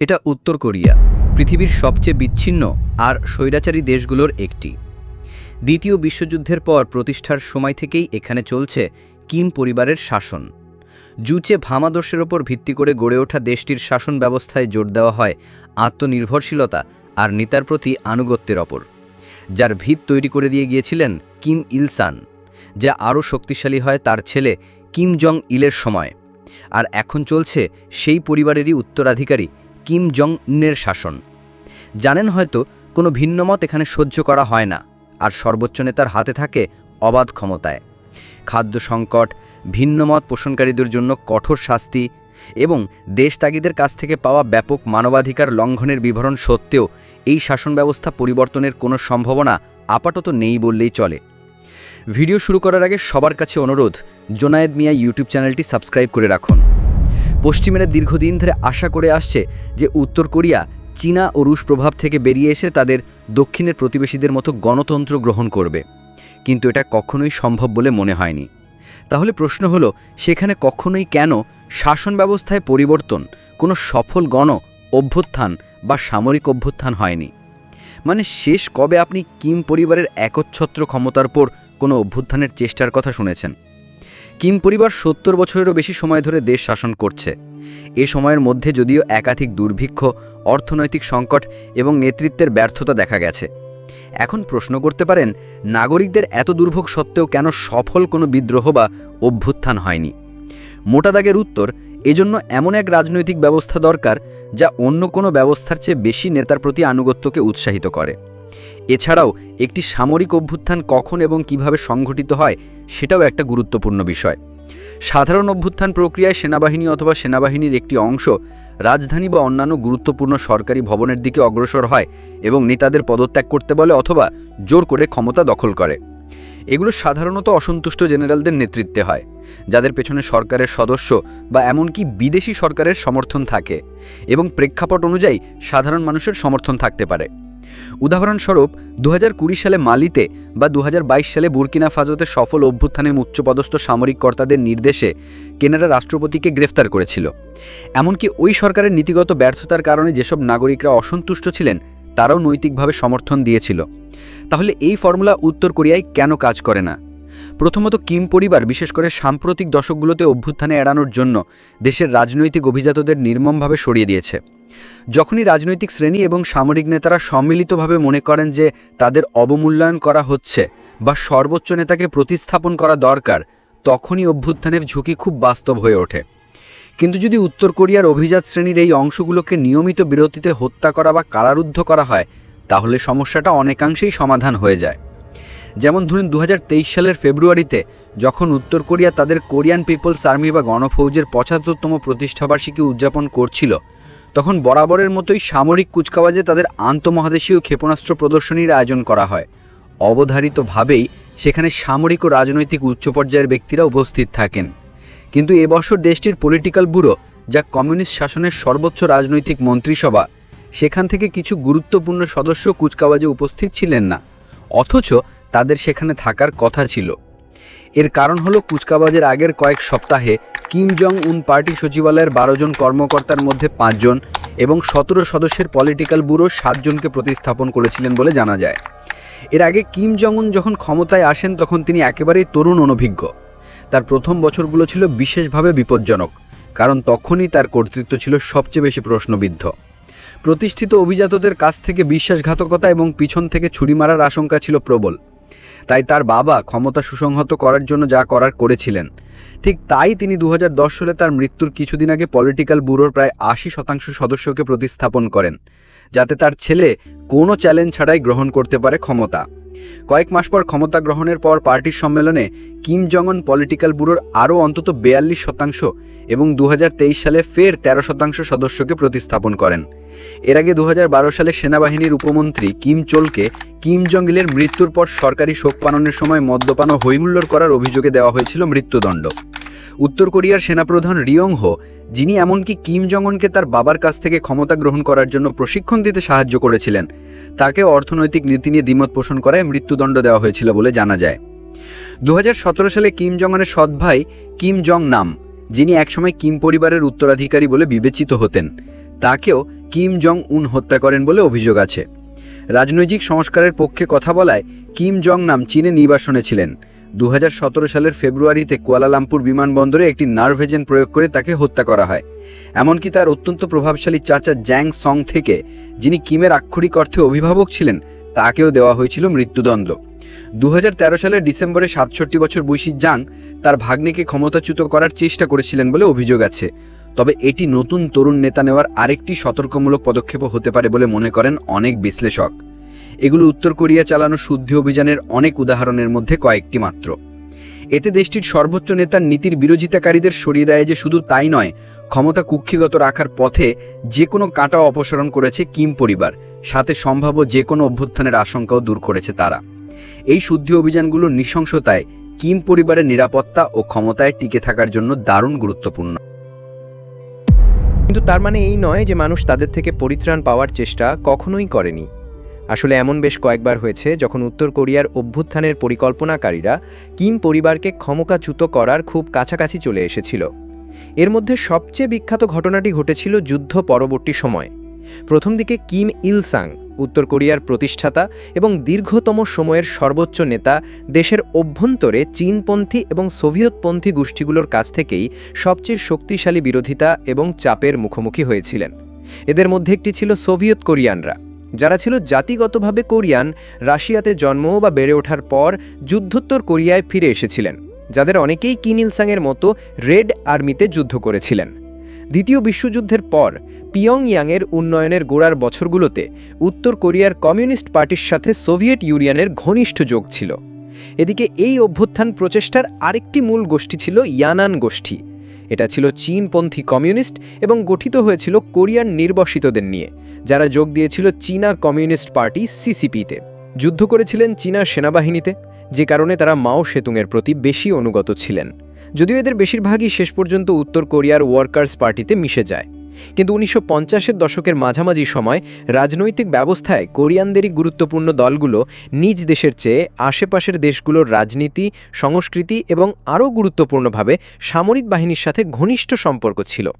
এটা উত্তর কোরিয়া, পৃথিবীর সবচেয়ে বিচ্ছিন্ন আর স্বৈরাচারী দেশগুলোর একটি। দ্বিতীয় বিশ্বযুদ্ধের পর প্রতিষ্ঠার সময় থেকেই এখানে চলছে কিম পরিবারের শাসন। জুচে ভামাদর্শের ওপর ভিত্তি করে গড়ে ওঠা দেশটির শাসন ব্যবস্থায় জোর দেওয়া হয় আত্মনির্ভরশীলতা আর নেতার প্রতি আনুগত্যের ওপর, যার ভিত তৈরি করে দিয়ে গিয়েছিলেন কিম ইলসান, যা আরও শক্তিশালী হয় তার ছেলে কিম জং ইলের সময়। আর এখন চলছে সেই পরিবারেরই উত্তরাধিকারী কিম জং উনের শাসন। জানেন হয়তো কোনো ভিন্নমত এখানে সহ্য করা হয় না, আর সর্বোচ্চ নেতার হাতে থাকে অবাধ ক্ষমতায়। খাদ্য সংকট ভিন্নমত পোষণকারীদের জন্য কঠোর শাস্তি এবং দেশ তাগিদের কাছ থেকে পাওয়া ব্যাপক মানবাধিকার লঙ্ঘনের বিবরণ সত্ত্বেও এই শাসন ব্যবস্থা পরিবর্তনের কোনো সম্ভাবনা আপাতত নেই বললেই চলে। ভিডিও শুরু করার আগে সবার কাছে অনুরোধ, জোনায়েদ মিয়া ইউটিউব চ্যানেলটি সাবস্ক্রাইব করে রাখুন। পশ্চিমেরা দীর্ঘদিন ধরে আশা করে আসছে যে উত্তর কোরিয়া, চীনা ও রুশ প্রভাব থেকে বেরিয়ে এসে তাদের দক্ষিণের প্রতিবেশীদের মতো গণতন্ত্র গ্রহণ করবে। কিন্তু এটা কখনোই সম্ভব বলে মনে হয়নি। তাহলে প্রশ্ন হলো, সেখানে কখনোই কেন শাসন ব্যবস্থায় পরিবর্তন, কোনো সফল গণ অভ্যুত্থান বা সামরিক অভ্যুত্থান হয়নি? মানে শেষ কবে আপনি কিম পরিবারের একচ্ছত্র ক্ষমতার পর কোনো অভ্যুত্থানের চেষ্টার কথা শুনেছেন? কিম পরিবার সত্তর বছরেরও বেশি সময় ধরে দেশ শাসন করছে। এ সময়ের মধ্যে যদিও একাধিক দুর্ভিক্ষ, অর্থনৈতিক সংকট এবং নেতৃত্বের ব্যর্থতা দেখা গেছে। এখন প্রশ্ন করতে পারেন, নাগরিকদের এত দুর্ভোগ সত্ত্বেও কেন সফল কোনো বিদ্রোহ বা অভ্যুত্থান হয়নি? মোটা দাগের উত্তর, এজন্য এমন এক রাজনৈতিক ব্যবস্থা দরকার যা অন্য কোনো ব্যবস্থার চেয়ে বেশি নেতার প্রতি আনুগত্যকে উৎসাহিত করে। এছাড়াও একটি সামরিক অভ্যুত্থান কখন এবং কীভাবে সংঘটিত হয় সেটাও একটা গুরুত্বপূর্ণ বিষয়। সাধারণ অভ্যুত্থান প্রক্রিয়ায় সেনাবাহিনী অথবা সেনাবাহিনীর একটি অংশ রাজধানী বা অন্যান্য গুরুত্বপূর্ণ সরকারি ভবনের দিকে অগ্রসর হয় এবং নেতাদের পদত্যাগ করতে বলে অথবা জোর করে ক্ষমতা দখল করে। এগুলো সাধারণত অসন্তুষ্ট জেনারেলদের নেতৃত্বে হয়, যাদের পেছনে সরকারের সদস্য বা এমনকি বিদেশি সরকারের সমর্থন থাকে এবং প্রেক্ষাপট অনুযায়ী সাধারণ মানুষের সমর্থন থাকতে পারে। উদাহরণস্বরূপ দু হাজার কুড়ি সালে মালিতে বা দু হাজার বাইশ সালে বুর্কিনা ফাজোতে সফল অভ্যুত্থানের উচ্চপদস্থ সামরিক কর্তাদের নির্দেশে কেনারা রাষ্ট্রপতিকে গ্রেফতার করেছিল। এমনকি ওই সরকারের নীতিগত ব্যর্থতার কারণে যেসব নাগরিকরা অসন্তুষ্ট ছিলেন, তারাও নৈতিকভাবে সমর্থন দিয়েছিল। তাহলে এই ফর্মুলা উত্তর কোরিয়ায় কেন কাজ করে না? প্রথমত কিম পরিবার, বিশেষ করে সাম্প্রতিক দশকগুলোতে অভ্যুত্থানে এড়ানোর জন্য দেশের রাজনৈতিক অভিজাতদের নির্মমভাবে সরিয়ে দিয়েছে। যখনই রাজনৈতিক শ্রেণি এবং সামরিক নেতারা সম্মিলিতভাবে মনে করেন যে তাদের অবমূল্যায়ন করা হচ্ছে বা সর্বোচ্চ নেতাকে প্রতিস্থাপন করা দরকার, তখনই অভ্যুত্থানের ঝুঁকি খুব বাস্তব হয়ে ওঠে। কিন্তু যদি উত্তর কোরিয়ার অভিজাত শ্রেণির এই অংশগুলোকে নিয়মিত বিরতিতে হত্যা করা বা কারারুদ্ধ করা হয়, তাহলে সমস্যাটা অনেকাংশেই সমাধান হয়ে যায়। যেমন ধরুন দু হাজার তেইশ সালের ফেব্রুয়ারিতে যখন উত্তর কোরিয়া তাদের কোরিয়ান পিপলস আর্মি বা গণফৌজের পঁচাত্তরতম প্রতিষ্ঠাবার্ষিকী উদযাপন করছিল, তখন বরাবরের মতোই সামরিক কুচকাওয়াজে তাদের আন্তমহাদেশীয় ক্ষেপণাস্ত্র প্রদর্শনীর আয়োজন করা হয়। অবধারিতভাবেই সেখানে সামরিক ও রাজনৈতিক উচ্চ পর্যায়ের ব্যক্তিরা উপস্থিত থাকেন। কিন্তু এবছর দেশটির পলিটিক্যাল ব্যুরো, যা কমিউনিস্ট শাসনের সর্বোচ্চ রাজনৈতিক মন্ত্রিসভা, সেখান থেকে কিছু গুরুত্বপূর্ণ সদস্য কুচকাওয়াজে উপস্থিত ছিলেন না। অথচ সেখানে থাকার কথা ছিল। এর কারণ হলো কুচকাওয়াজের আগের কয়েক সপ্তাহে কিম জং উন পার্টি সচিবালয়ের বারো জন কর্মকর্তার মধ্যে পাঁচজন এবং সতেরো সদস্যের পলিটিক্যাল ব্যুরো সাতজনকে প্রতিস্থাপন করেছিলেন বলে জানা যায়। এর আগে কিম জং উন যখন ক্ষমতায় আসেন তখন তিনি একেবারেই তরুণ অনভিজ্ঞ। তার প্রথম বছরগুলো ছিল বিশেষভাবে বিপজ্জনক, কারণ তখনই তার কর্তৃত্ব ছিল সবচেয়ে বেশি প্রশ্নবিদ্ধ। প্রতিষ্ঠিত অভিজাতদের কাছ থেকে বিশ্বাসঘাতকতা এবং পিছন থেকে ছুরি মারার আশঙ্কা ছিল প্রবল। তাই তার বাবা ক্ষমতা সুসংহত করার জন্য যা করার করেছিলেন। ঠিক তাই তিনি দু হাজার দশ সালে তার মৃত্যুর কিছুদিন আগে পলিটিক্যাল ব্যুরোর প্রায় আশি শতাংশ সদস্যকে প্রতিস্থাপন করেন, যাতে তার ছেলে কোনো চ্যালেঞ্জ ছাড়াই গ্রহণ করতে পারে ক্ষমতা। কয়েক মাস পর ক্ষমতা গ্রহণের পর পার্টির সম্মেলনে কিম জংন পলিটিক্যাল ব্যুরোর আরও অন্তত বেয়াল্লিশ শতাংশ এবং দু হাজার তেইশ সালে ফের ১৩ শতাংশ সদস্যকে প্রতিস্থাপন করেন। এর আগে দু হাজার বারো সালে সেনাবাহিনীর উপমন্ত্রী কিম চোলকে কিম জং-ইলের মৃত্যুর পর সরকারি শোক পালনের সময় মদ্যপান ও হৈহুল্লোড় করার অভিযোগে দেওয়া হয়েছিল মৃত্যুদণ্ড। উত্তর কোরিয়ার সেনাপ্রধান রিয়ং হো যিনি এমনকি কিম জংনকে তার বাবার কাছ থেকে ক্ষমতা গ্রহণ করার জন্য প্রশিক্ষণ দিতে সাহায্য করেছিলেন। তাকে অর্থনৈতিক নীতি নিয়ে দ্বিমত পোষণ করায় মৃত্যুদণ্ড দেওয়া হয়েছিল বলে জানা যায়। দু হাজার সতেরো সালে কিম জংনের সৎ ভাই কিম জং নাম যিনি একসময় কিম পরিবারের উত্তরাধিকারী বলে বিবেচিত হতেন, তাকেও কিম জং উন হত্যা করেন বলে অভিযোগ আছে। রাজনৈতিক সংস্কারের পক্ষে কথা বলায় কিম জং নাম চীনে নির্বাসনে ছিলেন। দু হাজার সতেরো সালের ফেব্রুয়ারিতে কুয়ালালামপুর বিমানবন্দরে একটি নার্ভ এজেন্ট প্রয়োগ করে তাকে হত্যা করা হয়। এমনকি তার অত্যন্ত প্রভাবশালী চাচা জ্যাং সং থেকে, যিনি কিমের আক্ষরিক অর্থে অভিভাবক ছিলেন, তাকেও দেওয়া হয়েছিল মৃত্যুদণ্ড। দু হাজার তেরো সালের ডিসেম্বরে সাতষট্টি বছর বয়সী জাং তার ভাগ্নেকে ক্ষমতাচ্যুত করার চেষ্টা করেছিলেন বলে অভিযোগ আছে। তবে এটি নতুন তরুণ নেতা নেওয়ার আরেকটি সতর্কমূলক পদক্ষেপও হতে পারে বলে মনে করেন অনেক বিশ্লেষক। এগুলো উত্তর কোরিয়া চালানো শুদ্ধি অভিযানের অনেক উদাহরণের মধ্যে কয়েকটি মাত্র। এতে দেশটির সর্বোচ্চ নেতার নীতির বিরোধিতাকারীদের সরিয়ে দেয় যে শুধু তাই নয়, ক্ষমতা কুক্ষিগত রাখার পথে যে কোনো কাঁটা অপসারণ করেছে কিম পরিবার, সাথে সম্ভাব্য যে কোনো অভ্যুত্থানের আশঙ্কাও দূর করেছে তারা। এই শুদ্ধি অভিযানগুলো নৃশংসতায় কিম পরিবারের নিরাপত্তা ও ক্ষমতায় টিকে থাকার জন্য দারুণ গুরুত্বপূর্ণ। কিন্তু তার মানে এই নয় যে মানুষ তাদের থেকে পরিত্রাণ পাওয়ার চেষ্টা কখনোই করেনি। আসলে এমন বেশ কয়েকবার হয়েছে যখন উত্তর কোরিয়ার অভ্যুত্থানের পরিকল্পনাকারীরা কিম পরিবারকে ক্ষমতাচ্যুত করার খুব কাছাকাছি চলে এসেছিল। এর মধ্যে সবচেয়ে বিখ্যাত ঘটনাটি ঘটেছিল যুদ্ধ পরবর্তী সময়। প্রথম দিকে কিম ইলসাং, উত্তর কোরিয়ার প্রতিষ্ঠাতা এবং দীর্ঘতম সময়ের সর্বোচ্চ নেতা, দেশের অভ্যন্তরে চীনপন্থী এবং সোভিয়েতপন্থী গোষ্ঠীগুলোর কাছ থেকেই সবচেয়ে শক্তিশালী বিরোধিতা এবং চাপের মুখোমুখি হয়েছিলেন। এদের মধ্যে একটি ছিল সোভিয়েত কোরিয়ানরা। যারা ছিল জাতিগতভাবে কোরিয়ান, রাশিয়াতে জন্ম বা বেড়ে ওঠার পর যুদ্ধোত্তর কোরিয়ায় ফিরে এসেছিলেন, যাদের অনেকেই কিনিলসাংয়ের মতো রেড আর্মিতে যুদ্ধ করেছিলেন। দ্বিতীয় বিশ্বযুদ্ধের পর পিয়ংইয়াংয়ের উন্নয়নের গোড়ার বছরগুলোতে উত্তর কোরিয়ার কমিউনিস্ট পার্টির সাথে সোভিয়েত ইউনিয়নের ঘনিষ্ঠ যোগ ছিল। এদিকে এই অভ্যুত্থান প্রচেষ্টার আরেকটি মূল গোষ্ঠী ছিল ইয়ানান গোষ্ঠী। এটা ছিল চীনপন্থী কমিউনিস্ট এবং গঠিত হয়েছিল কোরিয়ান নির্বাসিতদের নিয়ে। যারা যোগ দিয়েছিল চীনা কমিউনিস্ট পার্টি সিসিপিতে। যুদ্ধ করেছিলেন চীনা সেনাবাহিনীতে, যে কারণে তারা মাও সেতুংয়ের প্রতি বেশি অনুগত ছিলেন। যদিও এদের বেশিরভাগই শেষ পর্যন্ত উত্তর কোরিয়ার ওয়ার্কার্স পার্টিতে মিশে যায়। কিন্তু উনিশশো পঞ্চাশের দশকের মাঝামাঝি সময় রাজনৈতিক ব্যবস্থায় কোরিয়ানদেরই গুরুত্বপূর্ণ দলগুলো নিজ দেশের চেয়ে আশেপাশের দেশগুলোর রাজনীতি, সংস্কৃতি এবং আরও গুরুত্বপূর্ণভাবে সামরিক বাহিনীর সাথে ঘনিষ্ঠ সম্পর্ক ছিল।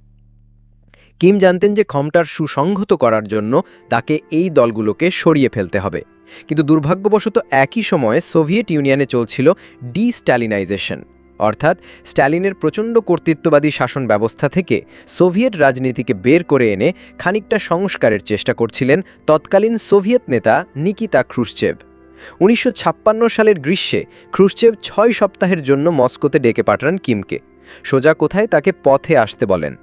কিম জানতেন যে ক্ষমতার সুসংহত করার জন্য তাকে এই দলগুলোকে সরিয়ে ফেলতে হবে। কিন্তু দুর্ভাগ্যবশত একই সময়ে সোভিয়েত ইউনিয়নে চলছিল ডিস্ট্যালিনাইজেশন অর্থাৎ স্ট্যালিনের প্রচণ্ড কর্তৃত্ববাদী শাসন ব্যবস্থা থেকে সোভিয়েত রাজনীতিকে বের করে এনে খানিকটা সংস্কারের চেষ্টা করছিলেন তৎকালীন সোভিয়েত নেতা নিকিতা ক্রুশচেভ উনিশশো সালের গ্রীষ্মে ক্রুশচেভ ছয় সপ্তাহের জন্য মস্কোতে ডেকে পাঠান কিমকে। সোজা কোথায় তাকে পথে আসতে বলেন।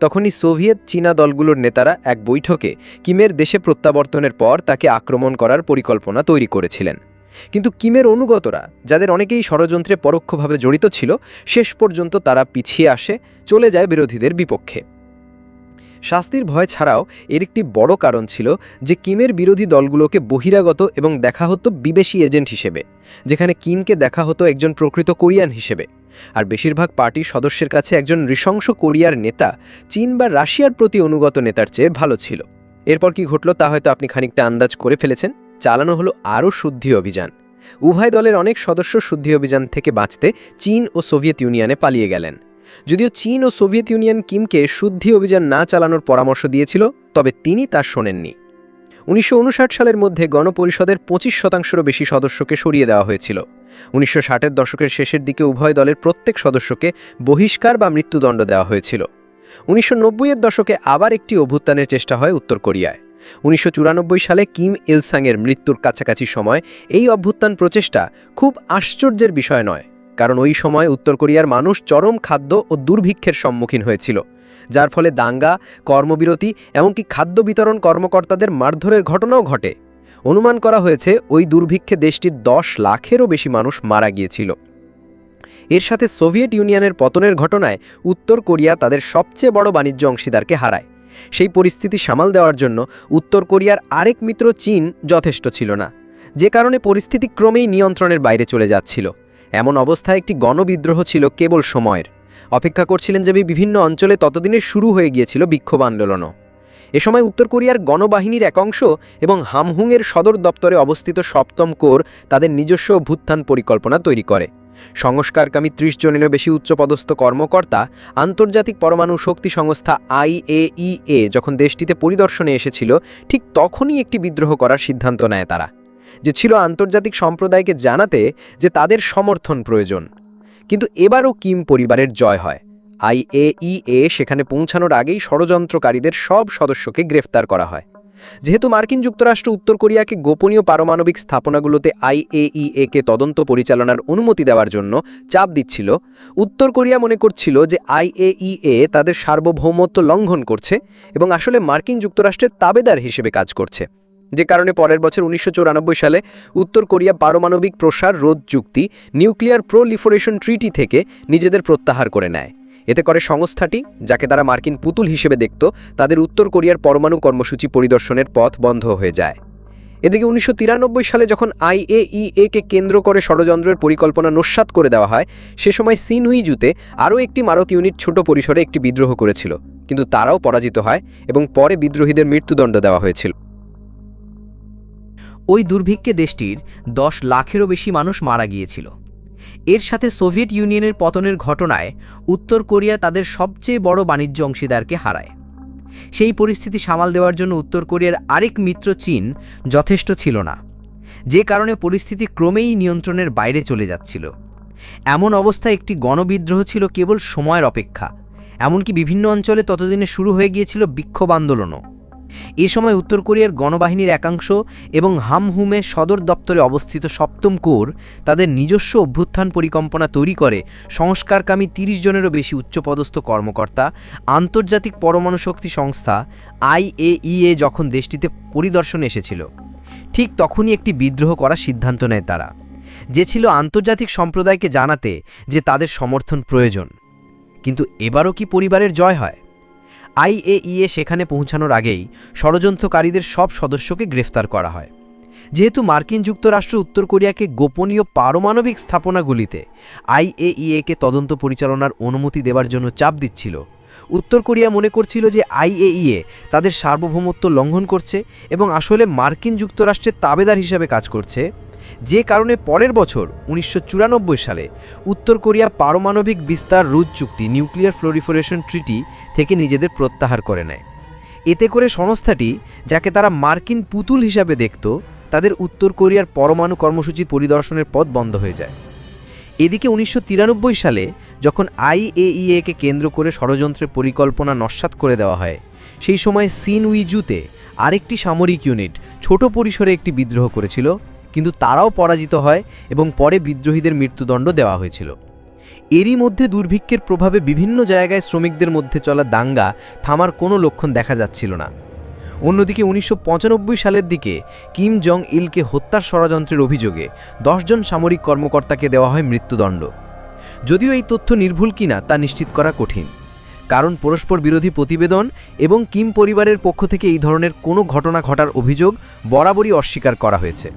তখনই সোভিয়েত চীনা দলগুলোর নেতারা এক বৈঠকে কিমের দেশে প্রত্যাবর্তনের পর তাকে আক্রমণ করার পরিকল্পনা তৈরি করেছিলেন। কিন্তু কিমের অনুগতরা, যাদের অনেকেই ষড়যন্ত্রে পরোক্ষভাবে জড়িত ছিল, শেষ পর্যন্ত তারা পিছিয়ে আসে, চলে যায় বিরোধীদের বিপক্ষে। শাস্তির ভয় ছাড়াও এর একটি বড় কারণ ছিল যে কিমের বিরোধী দলগুলোকে বহিরাগত এবং দেখা হতো বিদেশি এজেন্ট হিসেবে, যেখানে কিমকে দেখা হতো একজন প্রকৃত কোরিয়ান হিসেবে। আর বেশিরভাগ পার্টির সদস্যের কাছে একজন নৃশংস কোরিয়ার নেতা চীন বা রাশিয়ার প্রতি অনুগত নেতার চেয়ে ভালো ছিল। এরপর কি ঘটল তা হয়তো আপনি খানিকটা আন্দাজ করে ফেলেছেন। চালানো হলো আরও শুদ্ধি অভিযান। উভয় দলের অনেক সদস্য শুদ্ধি অভিযান থেকে বাঁচতে চীন ও সোভিয়েত ইউনিয়নে পালিয়ে গেলেন। যদিও চীন ও সোভিয়েত ইউনিয়ন কিমকে শুদ্ধি অভিযান না চালানোর পরামর্শ দিয়েছিল, তবে তিনি তা শোনেননি। উনিশশো উনষাট সালের মধ্যে গণপরিষদের পঁচিশ শতাংশেরও বেশি সদস্যকে সরিয়ে দেওয়া হয়েছিল। উনিশশো ষাটের দশকের শেষের দিকে উভয় দলের প্রত্যেক সদস্যকে বহিষ্কার বা মৃত্যুদণ্ড দেওয়া হয়েছিল। উনিশশো নব্বইয়ের দশকে আবার একটি অভ্যুত্থানের চেষ্টা হয় উত্তর কোরিয়ায়। উনিশশো চুরানব্বই সালে কিম ইলসাংয়ের মৃত্যুর কাছাকাছি সময় এই অভ্যুত্থান প্রচেষ্টা খুব আশ্চর্যের বিষয় নয়। কারণ ওই সময় উত্তর কোরিয়ার মানুষ চরম খাদ্য ও দুর্ভিক্ষের সম্মুখীন হয়েছিল, যার ফলে দাঙ্গা, কর্মবিরতি, এমনকি খাদ্য বিতরণ কর্মকর্তাদের মারধরের ঘটনাও ঘটে। অনুমান করা হয়েছে ওই দুর্ভিক্ষে দেশটির দশ লাখেরও বেশি মানুষ মারা গিয়েছিল। এর সাথে সোভিয়েত ইউনিয়নের পতনের ঘটনায় উত্তর কোরিয়া তাদের সবচেয়ে বড় বাণিজ্য অংশীদারকে হারায়। সেই পরিস্থিতি সামাল দেওয়ার জন্য উত্তর কোরিয়ার আরেক মিত্র চীন যথেষ্ট ছিল না, যে কারণে পরিস্থিতি ক্রমেই নিয়ন্ত্রণের বাইরে চলে যাচ্ছিল। এমন অবস্থায় একটি গণবিদ্রোহ ছিল কেবল সময়ের। অপেক্ষা করছিলেন যে বিভিন্ন অঞ্চলে ততদিনে শুরু হয়ে গিয়েছিল বিক্ষোভ আন্দোলনও এ সময় উত্তর কোরিয়ার গণবাহিনীর এক অংশ এবং হামহুংয়ের সদর দপ্তরে অবস্থিত সপ্তম কোর তাদের নিজস্ব অভ্যুত্থান পরিকল্পনা তৈরি করে। সংস্কারকামী ত্রিশ জনেরও বেশি উচ্চপদস্থ কর্মকর্তা আন্তর্জাতিক পরমাণু শক্তি সংস্থা আইএইএ যখন দেশটিতে পরিদর্শনে এসেছিল, ঠিক তখনই একটি বিদ্রোহ করার সিদ্ধান্ত নেয় তারা। যে ছিল আন্তর্জাতিক সম্প্রদায়কে জানাতে যে তাদের সমর্থন প্রয়োজন। কিন্তু এবারও কিম পরিবারের জয় হয়। আইএইএ সেখানে পৌঁছানোর আগেই ষড়যন্ত্রকারীদের সব সদস্যকে গ্রেফতার করা হয়। যেহেতু মার্কিন যুক্তরাষ্ট্র উত্তর কোরিয়াকে গোপনীয় পারমাণবিক স্থাপনাগুলোতে আইএইএ কে তদন্ত পরিচালনার অনুমতি দেওয়ার জন্য চাপ দিচ্ছিল, উত্তর কোরিয়া মনে করছিল যে আইএইএ তাদের সার্বভৌমত্ব লঙ্ঘন করছে এবং আসলে মার্কিন যুক্তরাষ্ট্রের তাবেদার হিসেবে কাজ করছে। যে কারণে পরের বছর উনিশশো চুরানব্বই সালে উত্তর কোরিয়া পারমাণবিক প্রসার রোধ চুক্তি, নিউক্লিয়ার প্রোলিফোরেশন ট্রিটি থেকে নিজেদের প্রত্যাহার করে নেয়। এতে করে সংস্থাটি, যাকে তারা মার্কিন পুতুল হিসেবে দেখত, তাদের উত্তর কোরিয়ার পরমাণু কর্মসূচি পরিদর্শনের পথ বন্ধ হয়ে যায়। এদিকে উনিশশো তিরানব্বই সালে যখন আইএইএ কে কেন্দ্র করে ষড়যন্ত্রের পরিকল্পনা নস্যাৎ করে দেওয়া হয়, সে সময় সিনহুইজুতে আরও একটি মারত ইউনিট ছোট পরিসরে একটি বিদ্রোহ করেছিল। কিন্তু তারাও পরাজিত হয় এবং পরে বিদ্রোহীদের মৃত্যুদণ্ড দেওয়া হয়েছিল। ওই দুর্ভিক্ষে দেশটির দশ লাখেরও বেশি মানুষ মারা গিয়েছিল। এর সাথে সোভিয়েত ইউনিয়নের পতনের ঘটনায় উত্তর কোরিয়া তাদের সবচেয়ে বড় বাণিজ্য অংশীদারকে হারায়। সেই পরিস্থিতি সামাল দেওয়ার জন্য উত্তর কোরিয়ার আরেক মিত্র চীন যথেষ্ট ছিল না। যে কারণে পরিস্থিতি ক্রমেই নিয়ন্ত্রণের বাইরে চলে যাচ্ছিল। এমন অবস্থায় একটি গণবিদ্রোহ ছিল কেবল সময়ের অপেক্ষা। এমনকি বিভিন্ন অঞ্চলে ততদিনে শুরু হয়ে গিয়েছিল বিক্ষোভ আন্দোলনও। এ সময় উত্তর কোরিয়ার গণবাহিনীর একাংশ এবং হামহুমে সদর দপ্তরে অবস্থিত সপ্তম কোর তাদের নিজস্ব অভ্যুত্থান পরিকল্পনা তৈরি করে। সংস্কারকামী তিরিশ জনেরও বেশি উচ্চপদস্থ কর্মকর্তা, আন্তর্জাতিক পরমাণু শক্তি সংস্থা, আইএইএ যখন দেশটিতে পরিদর্শনে এসেছিল, ঠিক তখনই একটি বিদ্রোহ করার সিদ্ধান্ত নেয় তারা, যে ছিল আন্তর্জাতিক সম্প্রদায়কে জানাতে যে তাদের সমর্থন প্রয়োজন। কিন্তু এবারও কি পরিবারের জয় হয়? আইএইএ সেখানে পৌঁছানোর আগেই ষড়যন্ত্রকারীদের সব সদস্যকে গ্রেফতার করা হয়। যেহেতু মার্কিন যুক্তরাষ্ট্র উত্তর কোরিয়াকে গোপনীয় পারমাণবিক স্থাপনাগুলিতে আইএইএকে তদন্ত পরিচালনার অনুমতি দেওয়ার জন্য চাপ দিচ্ছিল, উত্তর কোরিয়া মনে করছিল যে আইএইএ তাদের সার্বভৌমত্ব লঙ্ঘন করছে এবং আসলে মার্কিন যুক্তরাষ্ট্রের তাবেদার হিসাবে কাজ করছে। যে কারণে পরের বছর উনিশশো চুরানব্বই সালে উত্তর কোরিয়া পারমাণবিক বিস্তার রুদ চুক্তি নিউক্লিয়ার ফ্লোরিফোরেশন ট্রিটি থেকে নিজেদের প্রত্যাহার করে নেয়। এতে করে সংস্থাটি, যাকে তারা মার্কিন পুতুল হিসাবে দেখত, তাদের উত্তর কোরিয়ার পরমাণু কর্মসূচি পরিদর্শনের পথ বন্ধ হয়ে যায়। এদিকে উনিশশো তিরানব্বই সালে যখন আইএইএকে কেন্দ্র করে ষড়যন্ত্রের পরিকল্পনা নস্যাৎ করে দেওয়া হয়, সেই সময় সিনউইজুতে আরেকটি সামরিক ইউনিট ছোট পরিসরে একটি বিদ্রোহ করেছিল কিন্তু তারাও পরাজিত হয় এবং পরে বিদ্রোহীদের মৃত্যুদণ্ড দেওয়া হয়েছিল। এরই মধ্যে দুর্ভিক্ষের প্রভাবে বিভিন্ন জায়গায় শ্রমিকদের মধ্যে চলা দাঙ্গা থামার কোনো লক্ষণ দেখা যাচ্ছিল না। অন্যদিকে উনিশশো পঁচানব্বই সালের দিকে কিম জং ইলকে হত্যার ষড়যন্ত্রের অভিযোগে দশজন সামরিক কর্মকর্তাকে দেওয়া হয় মৃত্যুদণ্ড। যদিও এই তথ্য নির্ভুল কিনা তা নিশ্চিত করা কঠিন। কারণ পরস্পর বিরোধী প্রতিবেদন এবং কিম পরিবারের পক্ষ থেকে এই ধরনের কোনো ঘটনা ঘটার অভিযোগ বরাবরই অস্বীকার করা হয়েছে।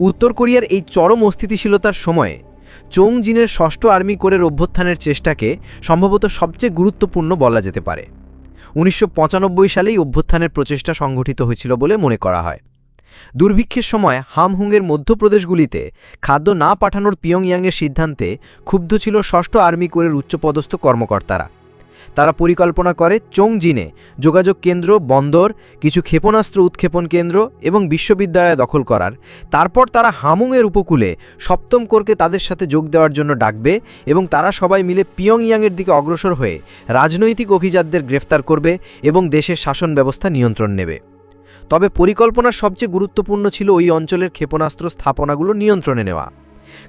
উত্তর কোরিয়ার এই চরম অস্থিতিশীলতার সময়ে চোং জিনের ষষ্ঠ আর্মি কোরের অভ্যুত্থানের চেষ্টাকে সম্ভবত সবচেয়ে গুরুত্বপূর্ণ বলা যেতে পারে। উনিশশো পঁচানব্বই সালেই অভ্যুত্থানের প্রচেষ্টা সংগঠিত হয়েছিল বলে মনে করা হয়। দুর্ভিক্ষের সময় হামহুংয়ের মধ্যপ্রদেশগুলিতে খাদ্য না পাঠানোর পিয়ংয়াংয়ের সিদ্ধান্তে ক্ষুব্ধ ছিল ষষ্ঠ আর্মি কোরের উচ্চপদস্থ কর্মকর্তারা। তারা পরিকল্পনা করে চোংজিনে, যোগাযোগ কেন্দ্র, বন্দর, কিছু ক্ষেপণাস্ত্র উৎক্ষেপণ কেন্দ্র এবং বিশ্ববিদ্যালয় দখল করার। তারপর তারা হামুংয়ের উপকূলে সপ্তম কোরকে তাদের সাথে যোগ দেওয়ার জন্য ডাকবে এবং তারা সবাই মিলে পিয়ংইয়াংয়ের দিকে অগ্রসর হয়ে রাজনৈতিক অভিজাতদের গ্রেফতার করবে এবং দেশের শাসন ব্যবস্থা নিয়ন্ত্রণ নেবে। তবে পরিকল্পনার সবচেয়ে গুরুত্বপূর্ণ ছিল ওই অঞ্চলের ক্ষেপণাস্ত্র স্থাপনাগুলো নিয়ন্ত্রণে নেওয়া।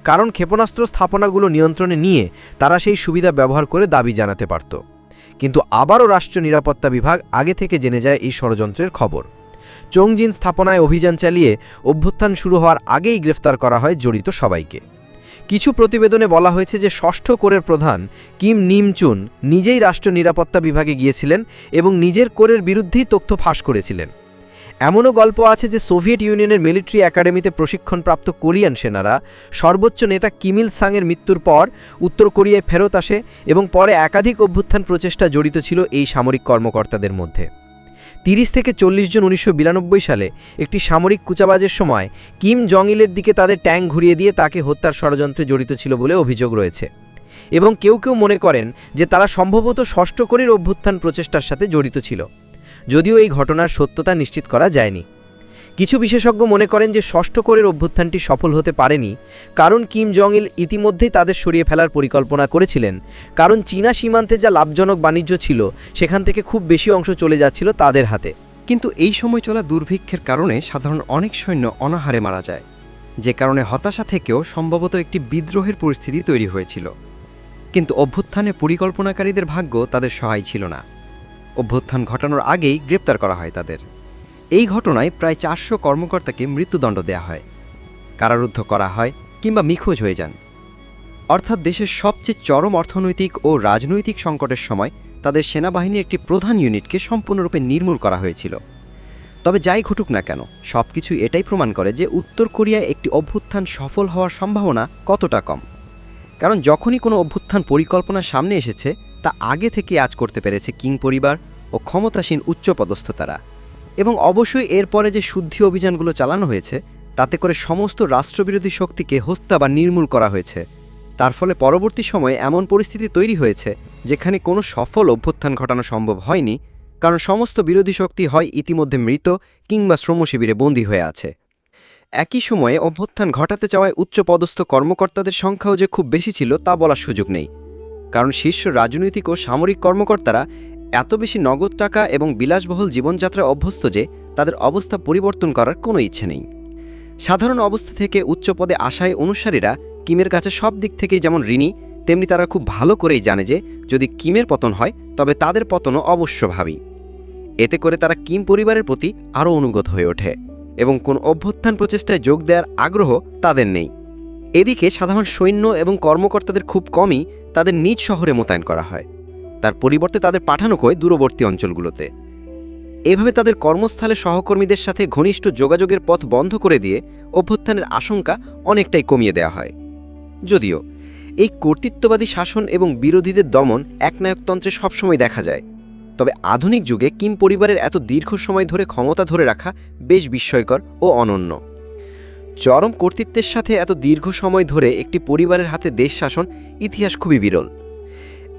কারণ ক্ষেপণাস্ত্র স্থাপনাগুলো নিয়ন্ত্রণে নিয়ে তারা সেই সুবিধা ব্যবহার করে দাবি জানাতে পারত। কিন্তু আবারও রাষ্ট্র নিরাপত্তা বিভাগ আগে থেকে জেনে যায় এই ষড়যন্ত্রের খবর। চংজিন স্থাপনায় অভিযান চালিয়ে অভ্যুত্থান শুরু হওয়ার আগেই গ্রেফতার করা হয় জড়িত সবাইকে। কিছু প্রতিবেদনে বলা হয়েছে যে ষষ্ঠ কোরের প্রধান কিম নিমচুন নিজেই রাষ্ট্র নিরাপত্তা বিভাগে গিয়েছিলেন এবং নিজের কোরের বিরুদ্ধেই তথ্য ফাঁস করেছিলেন। এমনও গল্প আছে যে সোভিয়েত ইউনিয়নের মিলিটারি একাডেমিতে প্রশিক্ষণপ্রাপ্ত কোরিয়ান সেনারা সর্বোচ্চ নেতা কিমিল সাংয়ের মৃত্যুর পর উত্তর কোরিয়ায় ফেরত আসে এবং পরে একাধিক অভ্যুত্থান প্রচেষ্টা জড়িত ছিল এই সামরিক কর্মকর্তাদের মধ্যে। তিরিশ থেকে চল্লিশ জন উনিশশো সালে একটি সামরিক কুচাবাজের সময় কিম জং ইলের দিকে তাদের ট্যাঙ্ক ঘুরিয়ে দিয়ে তাকে হত্যার ষড়যন্ত্রে জড়িত ছিল বলে অভিযোগ রয়েছে। এবং কেউ কেউ মনে করেন যে তারা সম্ভবত ষষ্ঠ করির অভ্যুত্থান প্রচেষ্টার সাথে জড়িত ছিল। যদিও এই ঘটনার সত্যতা নিশ্চিত করা যায়নি। কিছু বিশেষজ্ঞ মনে করেন যে ষষ্ঠ করের অভ্যুত্থানটি সফল হতে পারেনি, কারণ কিম জং ইল ইতিমধ্যেই তাদের সরিয়ে ফেলার পরিকল্পনা করেছিলেন। কারণ চীনা সীমান্তে যা লাভজনক বাণিজ্য ছিল, সেখান থেকে খুব বেশি অংশ চলে যাচ্ছিল তাদের হাতে। কিন্তু এই সময় চলা দুর্ভিক্ষের কারণে সাধারণ অনেক সৈন্য অনাহারে মারা যায়, যে কারণে হতাশা থেকেও সম্ভবত একটি বিদ্রোহের পরিস্থিতি তৈরি হয়েছিল। কিন্তু অভ্যুত্থানে পরিকল্পনাকারীদের ভাগ্য তাদের সহায় ছিল না। অভ্যুত্থান ঘটানোর আগেই গ্রেপ্তার করা হয় তাদের। এই ঘটনায় প্রায় চারশো কর্মকর্তাকে মৃত্যুদণ্ড দেয়া হয়, কারারুদ্ধ করা হয় কিংবা নিখোঁজ হয়ে যান। অর্থাৎ দেশের সবচেয়ে চরম অর্থনৈতিক ও রাজনৈতিক সংকটের সময় তাদের সেনাবাহিনীর একটি প্রধান ইউনিটকে সম্পূর্ণরূপে নির্মূল করা হয়েছিল। তবে যাই ঘটুক না কেন, সবকিছু এটাই প্রমাণ করে যে উত্তর কোরিয়ায় একটি অভ্যুত্থান সফল হওয়ার সম্ভাবনা কতটা কম। কারণ যখনই কোনো অভ্যুত্থান পরিকল্পনা সামনে এসেছে তা আগে থেকে আজ করতে পেরেছে কিং পরিবার ও ক্ষমতাসীন উচ্চপদস্থ তারা। এবং অবশ্যই এরপরে যে শুদ্ধি অভিযানগুলো চালানো হয়েছে, তাতে করে সমস্ত রাষ্ট্রবিরোধী শক্তিকে হত্যা বা নির্মূল করা হয়েছে। তার ফলে পরবর্তী সময়ে এমন পরিস্থিতি তৈরি হয়েছে, যেখানে কোনো সফল অভ্যুত্থান ঘটানো সম্ভব হয়নি, কারণ সমস্ত বিরোধী শক্তি হয় ইতিমধ্যে মৃত কিংবা শ্রমশিবিরে বন্দী হয়ে আছে। একই সময়ে অভ্যুত্থান ঘটাতে চাওয়ায় উচ্চপদস্থ কর্মকর্তাদের সংখ্যাও যে খুব বেশি ছিল, তা বলার সুযোগ নেই। কারণ শীর্ষ রাজনৈতিক ও সামরিক কর্মকর্তারা এত বেশি নগদ টাকা এবং বিলাসবহুল জীবনযাত্রায় অভ্যস্ত যে তাদের অবস্থা পরিবর্তন করার কোনো ইচ্ছে নেই। সাধারণ অবস্থা থেকে উচ্চ পদে আশায় অনুসারীরা কিমের কাছে সব দিক থেকেই যেমন ঋণী, তেমনি তারা খুব ভালো করেই জানে যে যদি কিমের পতন হয়, তবে তাদের পতনও অবশ্যভাবী এতে করে তারা কিম পরিবারের প্রতি আরও অনুগত হয়ে ওঠে এবং কোন অভ্যুত্থান প্রচেষ্টায় যোগ দেওয়ার আগ্রহ তাদের নেই। এদিকে সাধারণ সৈন্য এবং কর্মকর্তাদের খুব কমই তাদের নিজ শহরে মোতায়েন করা হয়। তার পরিবর্তে তাদের পাঠানো হয় দূরবর্তী অঞ্চলগুলোতে। এভাবে তাদের কর্মস্থলে সহকর্মীদের সাথে ঘনিষ্ঠ যোগাযোগের পথ বন্ধ করে দিয়ে অভ্যুত্থানের আশঙ্কা অনেকটাই কমিয়ে দেওয়া হয়। যদিও, এই কর্তৃত্ববাদী শাসন এবং বিরোধীদের দমন একনায়কতন্ত্রে সবসময় দেখা যায়। তবে আধুনিক যুগে কিম পরিবারের এত দীর্ঘ সময় ধরে ক্ষমতা ধরে রাখা বেশ বিস্ময়কর ও অনন্য। চরম কর্তৃত্বের সাথে এত দীর্ঘ সময় ধরে একটি পরিবারের হাতে দেশ শাসন ইতিহাস খুবই বিরল।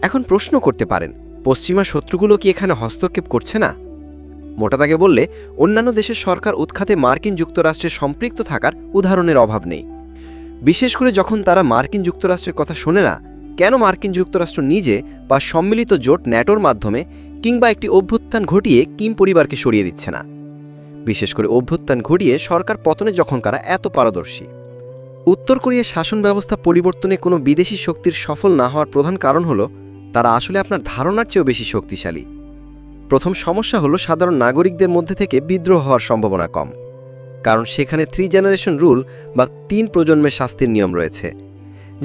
এখন প্রশ্ন করতে পারেন, পশ্চিমা শত্রুগুলো কি এখানে হস্তক্ষেপ করছে না? মোটা তাকে বললে, অন্যান্য দেশের সরকার উৎখাতে মার্কিন যুক্তরাষ্ট্রের সম্পৃক্ত থাকার উদাহরণের অভাব নেই। বিশেষ করে যখন তারা মার্কিন যুক্তরাষ্ট্রের কথা শোনে না, কেন মার্কিন যুক্তরাষ্ট্র নিজে বা সম্মিলিত জোট ন্যাটোর মাধ্যমে কিংবা একটি অভ্যুত্থান ঘটিয়ে কিম পরিবারকে সরিয়ে দিচ্ছে না? বিশেষ করে অভ্যুত্থান ঘটিয়ে সরকার পতনে যখন তারা এত পারদর্শী। উত্তর কোরিয়ার শাসন ব্যবস্থা পরিবর্তনে কোনো বিদেশি শক্তির সফল না হওয়ার প্রধান কারণ হলো, তারা আসলে আপনার ধারণার চেয়েও বেশি শক্তিশালী। প্রথম সমস্যা হলো সাধারণ নাগরিকদের মধ্যে থেকে বিদ্রোহ হওয়ার সম্ভাবনা কম। কারণ সেখানে থ্রি জেনারেশন রুল বা তিন প্রজন্মের শাস্তির নিয়ম রয়েছে।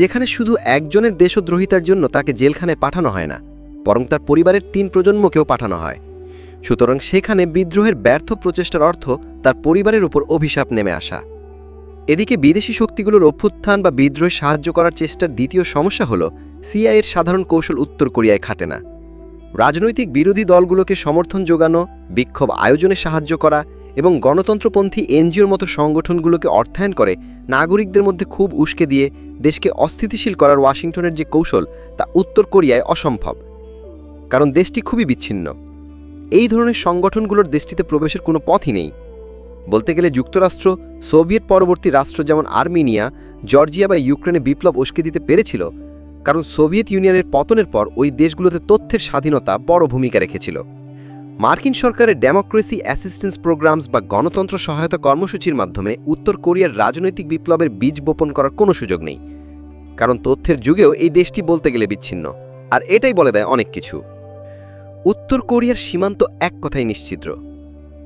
যেখানে শুধু একজনের দেশদ্রোহিতার জন্য তাকে জেলখানে পাঠানো হয় না, বরং তার পরিবারের তিন প্রজন্মকেও পাঠানো হয়। সুতরাং সেখানে বিদ্রোহের ব্যর্থ প্রচেষ্টার অর্থ তার পরিবারের উপর অভিশাপ নেমে আসা। এদিকে বিদেশি শক্তিগুলোর অভ্যুত্থান বা বিদ্রোহে সাহায্য করার চেষ্টার দ্বিতীয় সমস্যা হল সিআইয়ের সাধারণ কৌশল উত্তর কোরিয়ায় খাটে না। রাজনৈতিক বিরোধী দলগুলোকে সমর্থন যোগানো, বিক্ষোভ আয়োজনে সাহায্য করা এবং গণতন্ত্রপন্থী এনজিওর মতো সংগঠনগুলোকে অর্থায়ন করে নাগরিকদের মধ্যে খুব উস্কে দিয়ে দেশকে অস্থিতিশীল করার ওয়াশিংটনের যে কৌশল তা উত্তর কোরিয়ায় অসম্ভব। কারণ দেশটি খুবই বিচ্ছিন্ন। এই ধরনের সংগঠনগুলোর দেশটিতে প্রবেশের কোনো পথই নেই। বলতে গেলে যুক্তরাষ্ট্র, সোভিয়েত পরবর্তী রাষ্ট্র যেমন আর্মেনিয়া, জর্জিয়া বা ইউক্রেনে বিপ্লব উস্কে দিতে পেরেছিল, কারণ সোভিয়েত ইউনিয়নের পতনের পর ওই দেশগুলোতে তথ্যের স্বাধীনতা বড় ভূমিকা রেখেছিল। মার্কিন সরকারের ডেমোক্রেসি অ্যাসিস্ট্যান্স প্রোগ্রামস বা গণতন্ত্র সহায়তা কর্মসূচির মাধ্যমে উত্তর কোরিয়ার রাজনৈতিক বিপ্লবের বীজ বপন করার কোনো সুযোগ নেই। কারণ তথ্যের যুগেও এই দেশটি বলতে গেলে বিচ্ছিন্ন, আর এটাই বলে দেয় অনেক কিছু। উত্তর কোরিয়ার সীমান্ত এক কথাই নিশ্চিদ্র।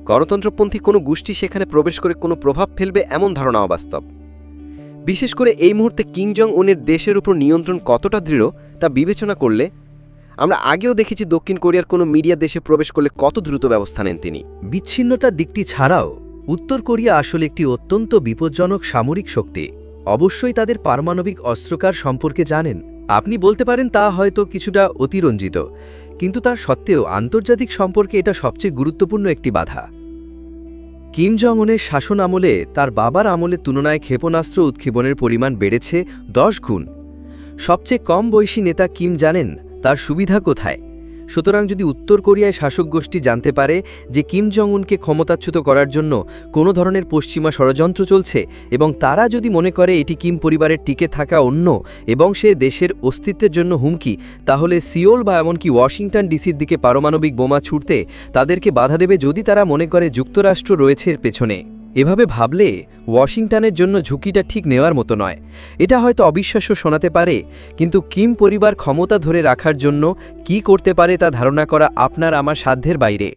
গণতন্ত্রপন্থী কোনো গোষ্ঠী সেখানে প্রবেশ করে কোনো প্রভাব ফেলবে এমন ধারণা অবাস্তব বিশেষ করে এই মুহূর্তে কিং জং উনের দেশের উপর নিয়ন্ত্রণ কতটা দৃঢ় তা বিবেচনা করলে, আমরা আগেও দেখেছি দক্ষিণ কোরিয়ার কোনো মিডিয়া দেশে প্রবেশ করলে কত দ্রুত ব্যবস্থা নেন তিনি। বিচ্ছিন্নতার দিকটি ছাড়াও, উত্তর কোরিয়া আসলে একটি অত্যন্ত বিপজ্জনক সামরিক শক্তি। অবশ্যই তাদের পারমাণবিক অস্ত্রকার সম্পর্কে জানেন। আপনি বলতে পারেন তা হয়তো কিছুটা অতিরঞ্জিত। কিন্তু তার সত্ত্বেও আন্তর্জাতিক সম্পর্কে এটা সবচেয়ে গুরুত্বপূর্ণ একটি বাধা। কিম জংনের শাসন আমলে তার বাবার আমলের তুলনায় ক্ষেপণাস্ত্র উৎক্ষেপণের পরিমাণ বেড়েছে দশ গুণ। সবচেয়ে কম বয়সী নেতা কিম জানেন তার সুবিধা কোথায়? সুতরাং যদি উত্তর কোরিয়ায় শাসক গোষ্ঠী জানতে পারে যে কিম জং উনকে ক্ষমতাচ্যুত করার জন্য কোনো ধরনের পশ্চিমা ষড়যন্ত্র চলছে এবং তারা যদি মনে করে এটি কিম পরিবারের টিকে থাকা অন্য এবং সে দেশের অস্তিত্বের জন্য হুমকি, তাহলে সিওল বা এমনকি ওয়াশিংটন ডিসির দিকে পারমাণবিক বোমা ছুটতে তাদেরকে বাধা দেবে যদি তারা মনে করে যুক্তরাষ্ট্র রয়েছে পেছনে। এভাবে ভাবলে ওয়াশিংটনের জন্য ঝুঁকিটা ঠিক নেওয়ার মতো নয়। এটা হয়তো অবিশ্বাস্য শোনাতে পারে, কিন্তু কিম পরিবার ক্ষমতা ধরে রাখার জন্য কি করতে পারে তা ধারণা করা আপনার আমার সাধ্যের বাইরে।